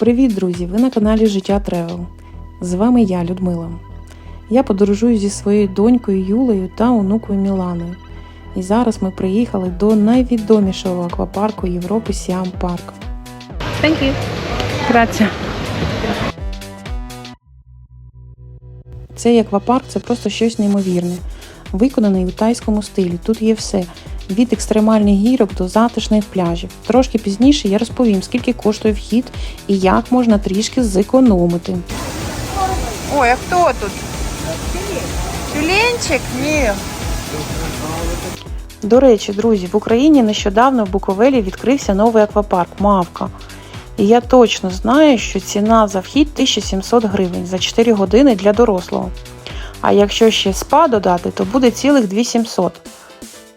Привіт, друзі! Ви на каналі Життя Тревел. З вами я, Людмила. Я подорожую зі своєю донькою Юлею та онукою Міланою. І зараз ми приїхали до найвідомішого аквапарку Європи Сіам Парк. Thank you. Grazie. Цей аквапарк це просто щось неймовірне, виконаний у тайському стилі. Тут є все від екстремальних гірок до затишних пляжів. Трошки пізніше я розповім, скільки коштує вхід і як можна трішки зекономити. Ой, а хто тут? Тюленчик? Ні. До речі, друзі, в Україні нещодавно в Буковелі відкрився новий аквапарк Мавка. І я точно знаю, що ціна за вхід 1700 гривень за 4 години для дорослого. А якщо ще спа додати, то буде цілих 2700.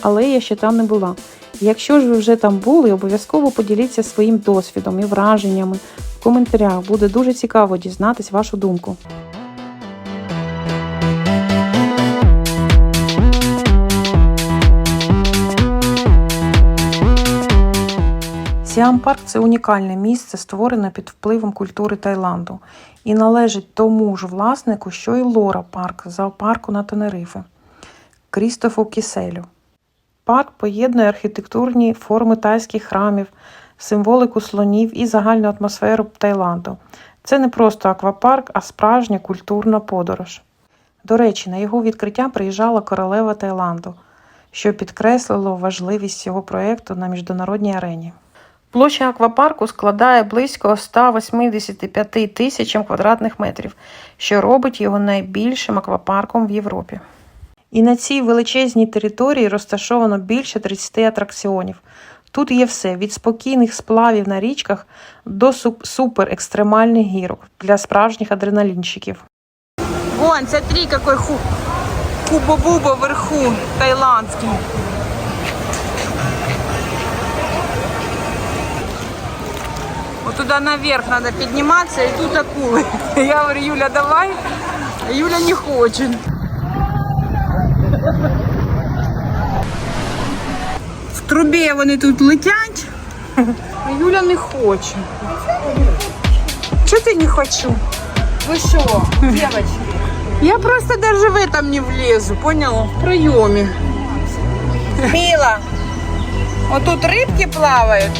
Але я ще там не була. Якщо ж ви вже там були, обов'язково поділіться своїм досвідом і враженнями в коментарях. Буде дуже цікаво дізнатись вашу думку. Сіам Парк це унікальне місце, створене під впливом культури Таїланду, і належить тому ж власнику, що й Лора Парк зоопарку на Тенерифе Крістофу Кіселю. Парк поєднує архітектурні форми тайських храмів, символику слонів і загальну атмосферу Таїланду. Це не просто аквапарк, а справжня культурна подорож. До речі, на його відкриття приїжджала королева Таїланду, що підкреслило важливість цього проєкту на міжнародній арені. Площа аквапарку складає близько 185 тисячам квадратних метрів, що робить його найбільшим аквапарком в Європі. І на цій величезній території розташовано більше 30 атракціонів. Тут є все від спокійних сплавів на річках до суп- суперекстремальних гірок для справжніх адреналінщиків. Вон, смотри, какой ху... хуба-буба вверху, таиландский. Вот туда наверх надо подниматься, и тут акулы. Я говорю, Юля, давай. Юля не хочет. В трубі вони тут летять, а Юля не хоче. Чого ти не хочу? Вы что, девочки? Я просто даже в этом не влезу, поняла? В проеме. Мила, вот тут рыбки плавают.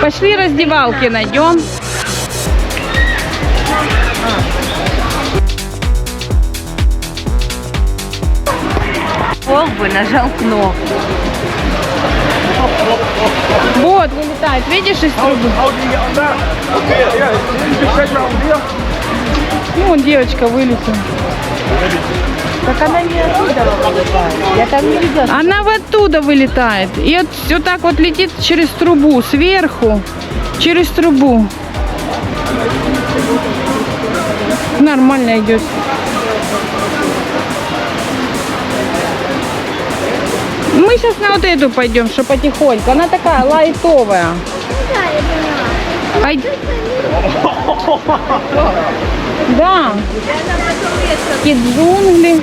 Пошли раздевалки найдем. Бог бы нажал кнопку. Вот, вылетает. Видишь из трубы? Ну, девочка вылетела. Так она не оттуда вылетает. Я там не видела. Она вот оттуда вылетает. И вот, вот так вот летит через трубу, сверху, через трубу. Нормально идет. Мы сейчас на вот эту пойдем, что потихоньку. Она такая лайтовая. Пой- Да. И джунгли.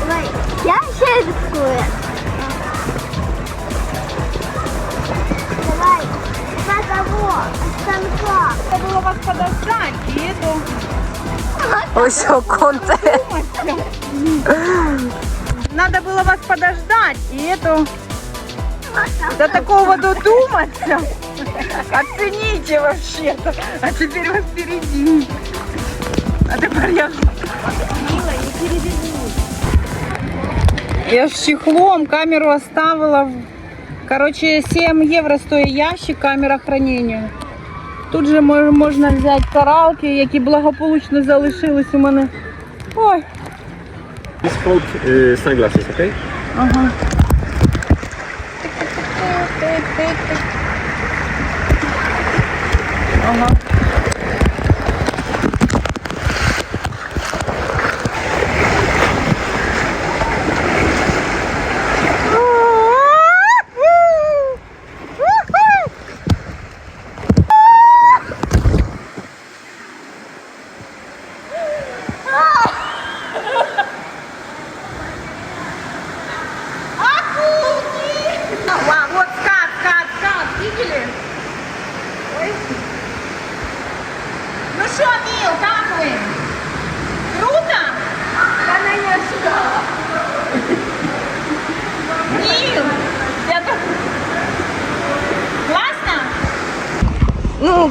Давай. Я ще рискую. Давай. На того. Станка. Надо было вас подождать, эту... Ось контент. Надо было вас подождать, и эту... До такого додуматься. Оцените вообще-то. А теперь вы впереди. Я с чехлом камеру оставила. Короче, 7 евро стоит ящик, камера хранения. Тут же можно взять каралки, які благополучно залишились у мене. Ой. This coat э, sunglasses, okay? Ага. Ага.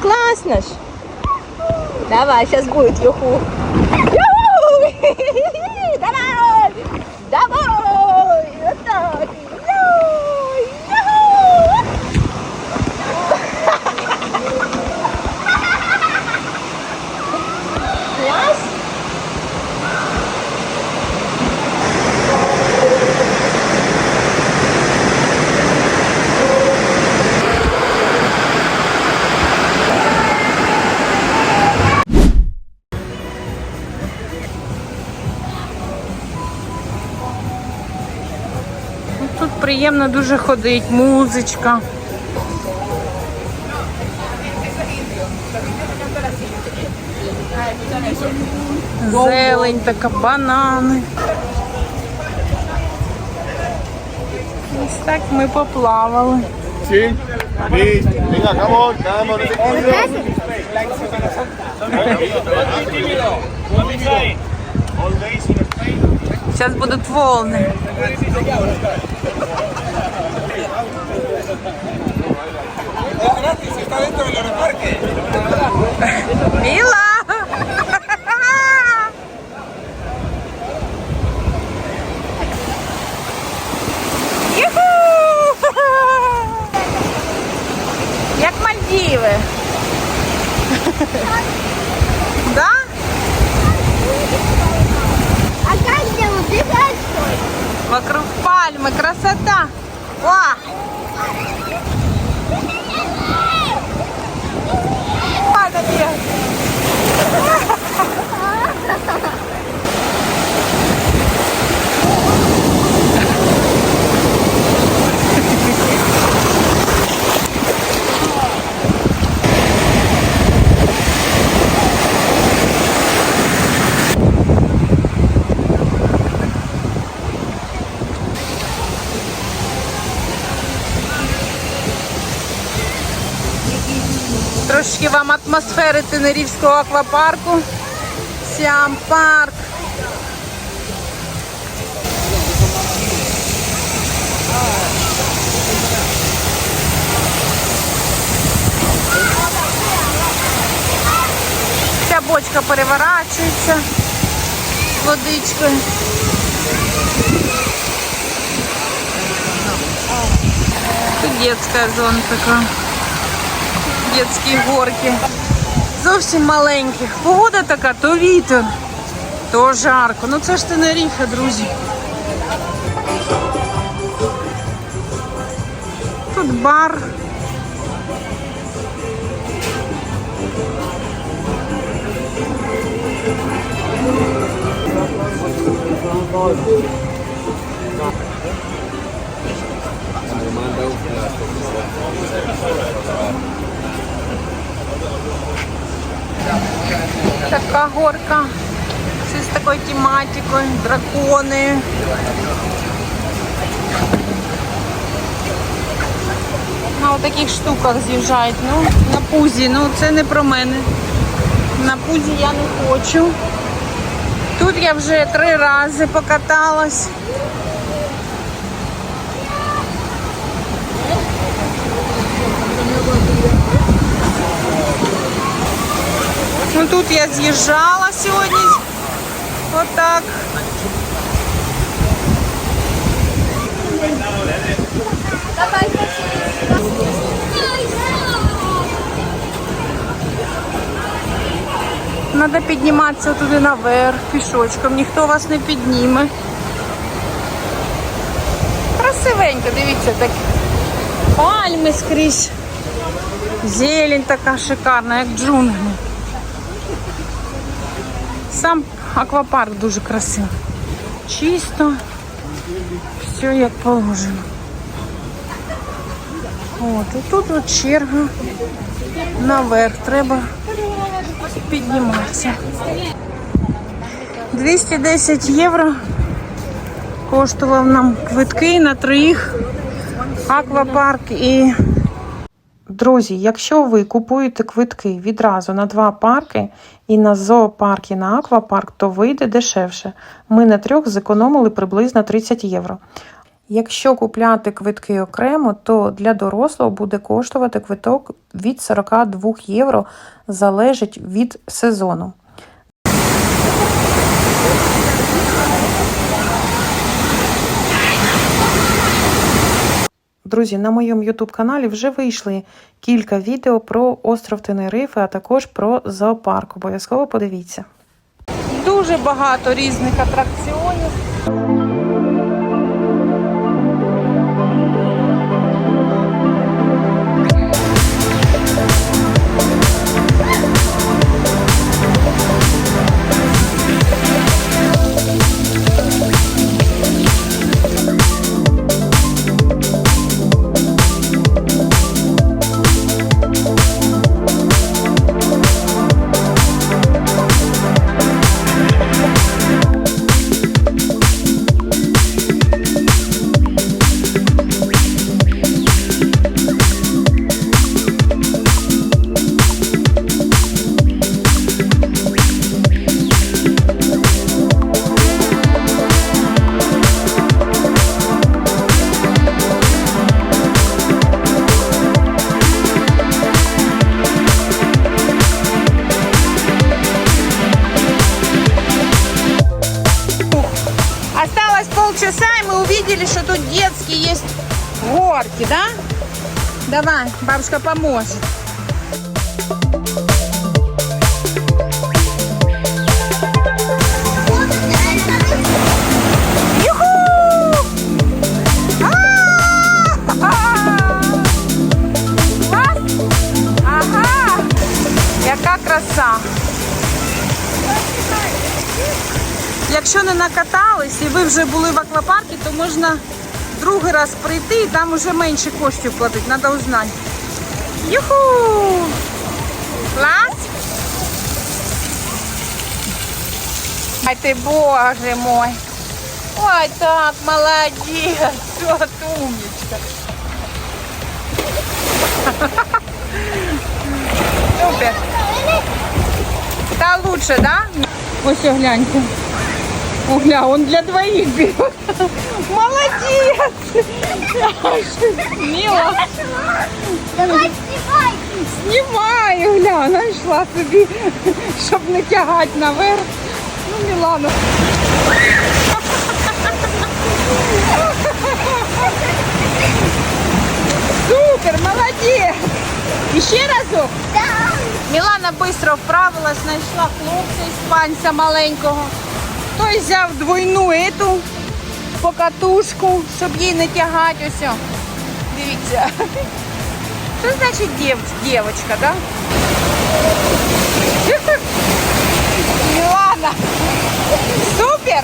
Классно ж. Давай, сейчас будет юху. Давай! Давай! Приємно дуже ходить, музичка. Зелень така, банани. Ось так ми поплавали. Будуть волни. Міла! Юху! Як Мальдіви. Вокруг пальмы. Красота. О! Ладно, нет. Трошки вам атмосфери Тенерівського аквапарку. Сіам парк. Ця бочка переворачується водичкою. Тут детская зона така. Детські горки. Зовсім маленьких. Погода така, то вітер, то жарко. Ну це ж Тенеріфа, друзі. Тут бар. Така горка. Все з такою тематикою, дракони. На таких штуках з'їжджають. Ну, на пузі, ну це не про мене. На пузі я не хочу. Тут я вже три рази покаталась. Ну тут я з'їжджала сьогодні. Отак. Треба підніматися туди наверх пішочком, ніхто вас не підніме. Красивенько, дивіться, так пальми скрізь. Зелень така шикарна, як джунглі. Сам аквапарк дуже красивий. Чисто, все як положено. От, і тут от черга наверх. Треба підніматися. 210 євро коштував нам квитки на троїх аквапарк і Друзі, якщо ви купуєте квитки відразу на два парки і на зоопарк і на аквапарк, то вийде дешевше. Ми на трьох зекономили приблизно 30 євро. Якщо купляти квитки окремо, то для дорослого буде коштувати квиток від 42 євро, залежить від сезону. Друзі, на моєму YouTube каналі вже вийшли кілька відео про остров Тенерифе, а також про зоопарк. Обов'язково подивіться. дуже багато різних атракціонів. И мы увидели, что тут детские есть горки, да? Давай, бабушка поможет. А! Клас? Ага! Яка краса! Якщо не накатались і ви вже були в аквапарку, то можна другий раз прийти і там вже менше коштів платити, треба узнати. Юху! Клас! Ай ти боже мой! Ой, так, молодець! От умничка! Супер! Та лучше, да? Ось гляньте. О, гля, он для двоих берет. Молодец! Мила, Давай снимай. знімаю, гля, знайшла собі, щоб не тягати наверх. Ну, Мілана. Супер, молодець! І ще разок. Мілана швидко вправилась, знайшла хлопця іспанця маленького. Той взяв двойну ету покатушку, щоб їй не тягати. Ось. Дивіться. Що значить дів, дівчинка, да? Мілана. Супер!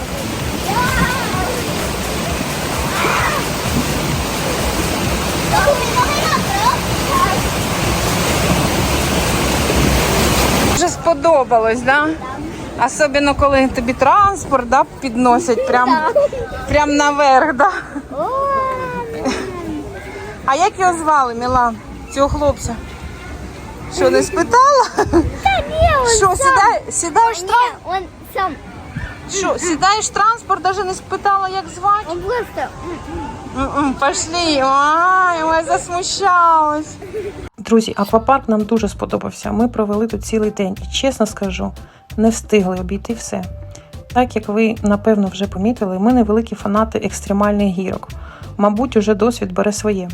Вже сподобалось, да? Особливо, коли тобі транспорт да, підносять прям, прям наверх, да? А як його звали, Мілан? Цього хлопця? Що, не спитала? Що, сідай, сідаєш транспорт? Сам. Що, сідаєш транспорт, навіть не спитала, як звати? Он просто... Пошли. Ай, ой, засмущалась. Друзі, аквапарк нам дуже сподобався. Ми провели тут цілий день і чесно скажу, не встигли обійти все. Так як ви напевно вже помітили, ми невеликі фанати екстремальних гірок. мабуть, уже досвід бере своє.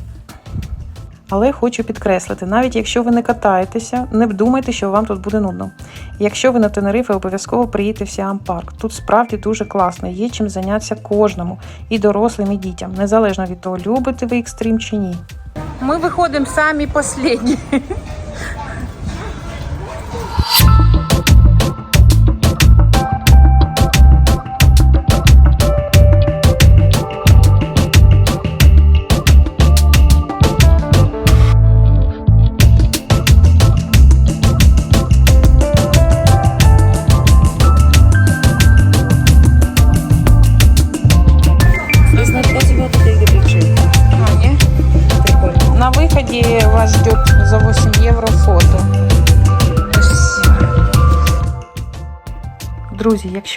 Але хочу підкреслити, навіть якщо ви не катаєтеся, не думайте, що вам тут буде нудно. Якщо ви на Тенерифе, обов'язково приїдьте в Сіам Парк. Тут справді дуже класно, є чим зайнятися кожному, і дорослим, і дітям, незалежно від того, любите ви екстрим чи ні. Ми виходимо самі останні.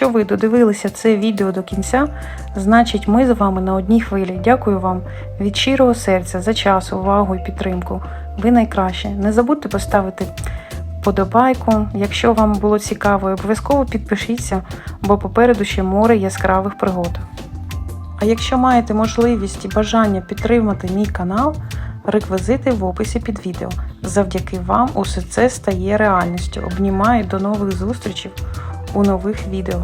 Якщо ви додивилися це відео до кінця, значить ми з вами на одній хвилі. Дякую вам від щирого серця за час, увагу і підтримку. Ви найкраще. Не забудьте поставити подобайку. Якщо вам було цікаво, обов'язково підпишіться, бо попереду ще море яскравих пригод. А якщо маєте можливість і бажання підтримати мій канал, реквізити в описі під відео. Завдяки вам усе це стає реальністю. Обнімаю до нових зустрічей у нових відео.